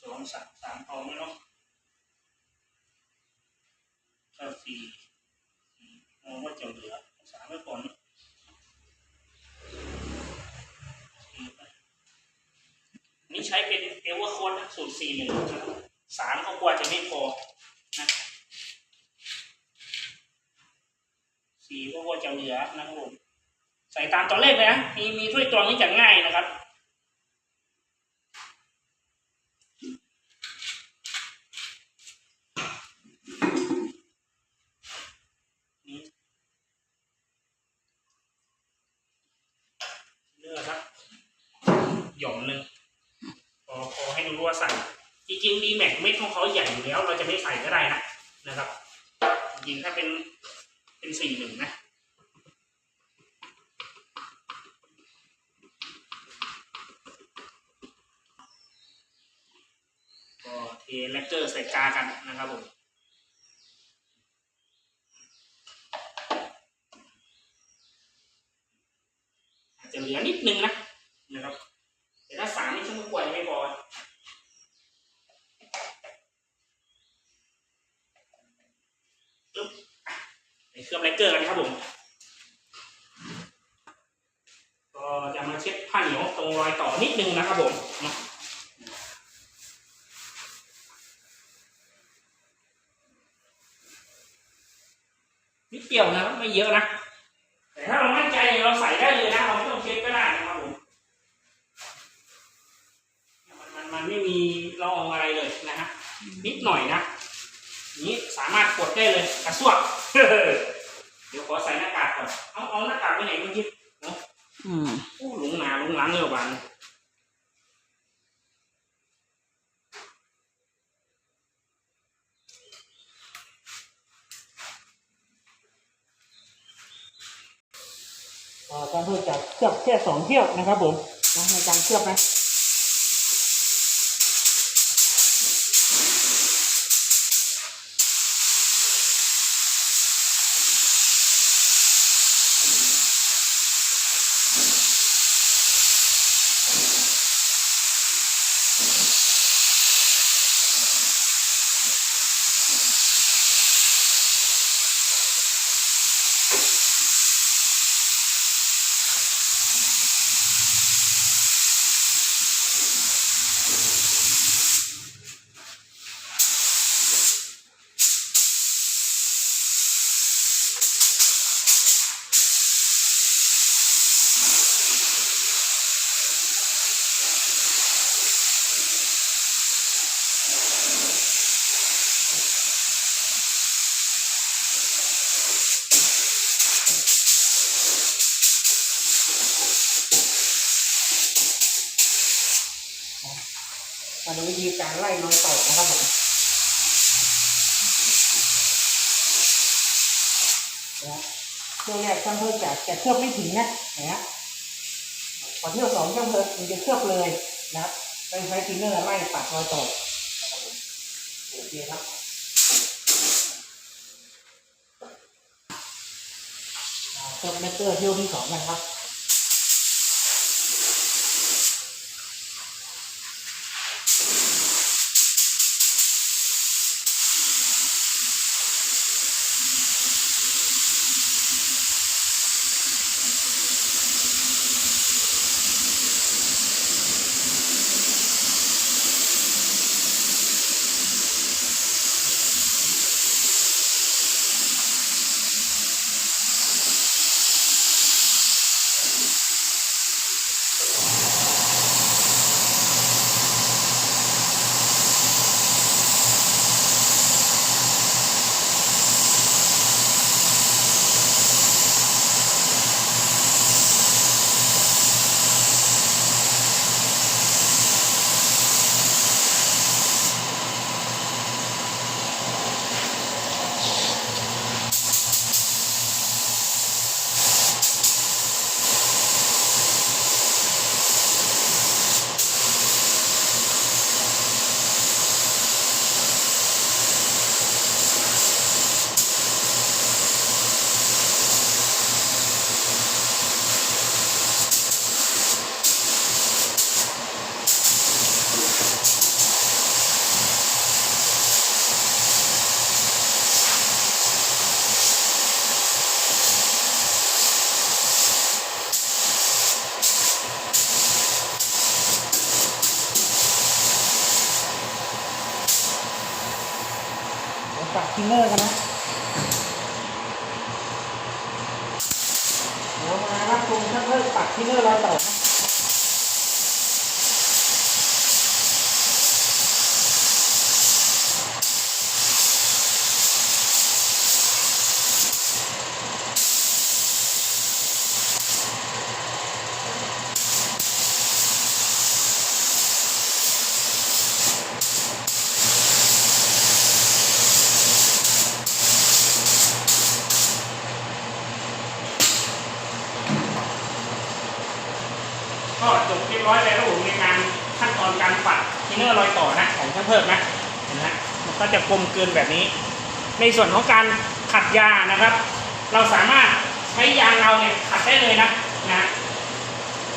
สองสามสามเอไหมเนาะถ้าสี่สี่มองว่าจะเหลือสามไว้ก่อนเนอะนี่ใช้เป็นเอเวอร์โค้ดนะสูตรสี่หนึ่งครับสามเขากลัวจะไม่พอนะสี่ก็กลัวจะเหลือนะครับผมใส่ตามตัวเลขเลยนะมีมีถ้วยตวงนี่จะง่ายนะครับ นี่เนื้อครับ หย่อมหนึ่งพอพอให้รู้ว่าใส่ จ ริงๆดีแม็กเม็ดของเขาใหญ่อยู่แล้ว เราจะไม่ใส่ก็ได้นะนะครับ จริงถ้าเป็นเป็นสี่หนึ่งนะก็เทแลกเกอร์ใส่กากันนะครับผมอาจจะเหลือนิดนึงนะนะครับแต่ถ้าสามนี่ฉันก็กลัวจะไม่พอปึ๊บอะใน เกอร์กันครับผม ก็จะมาเช็ดผ้าเหนียวตรงรอยต่อนิดนึงนะครับผมนิดเดียวนะครับไม่เยอะนะแต่ถ้าเรามั่นใจเราใส่ได้เลยนะเราไม่ต้องเช็คก็ได้นะครับผมมันมันมันไม่มีละอองอะไรเลยนะฮะนิดหน่อยนะนี้สามารถกดได้เลยกระซวก เดี๋ยวขอใส่หน้ากากก่อน เอาเอาหน้ากากไปไหนเมื่อกี้อืมโอ้หลงหนาหลงหลังเลยวันการเพื่อจะเคลือบแค่สองเที่ยวนะครับผมนะในการเคลือบนะ you มาดูวิธีการไล่รอยต่อนะครับผมช่วงแรกช่างเพิ่มจะจะเคลือบไม่ถึงนะนะพอเที่ยวสองช่างเพิ่มมันจะเคลือบเลยนะครับไปใช้ทินเนอร์ไล่ปัดรอยต่อนะครับผมโอเคครับเคลือบแมตเตอร์เที่ยวที่สองกันครับ ปักทินเนอร์กันนะเดี๋ยวมาครับตรงช่างเพิ่มปักทินเนอร์รอยต่อ ก็จบเรียบร้อยแล้วครับผมในการขั้นตอนการปัดทินเนอร์รอยต่อนะของช่างเพิ่มนะเห็นไหมมันก็จะกลมเกินแบบนี้ ในส่วนของการขัดยานะครับ เราสามารถใช้ยางเราเนี่ยขัดได้เลยนะนะ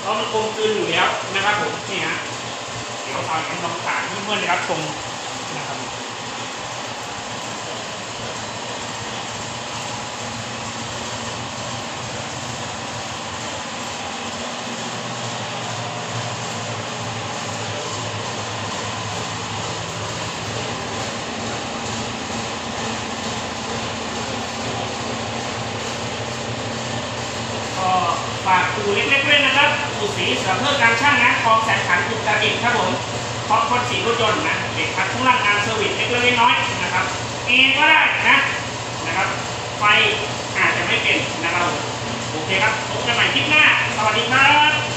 เพราะมันกลมกลืนอยู่แล้วนะครับผมนี่ฮะเดี๋ยวเอาเป็นลองผ่านที่เพื่อนๆได้รับชมนะครับ ก็ฝากอู่เล็กๆด้วย นะครับอู่สีเสือเพื่อการช่างนะคลองแสนขันอุตรดิตครับผมพราะคนสีรถยนต์นะเด็กพักทุกร่างงานเซอร์วิสเล็กๆน้อยนะครับเองก็ได้นะนะครับไฟอาจจะไม่เป็นนะครับโอเคครับพบกันใหม่คลิปหน้า สวัสดีครับ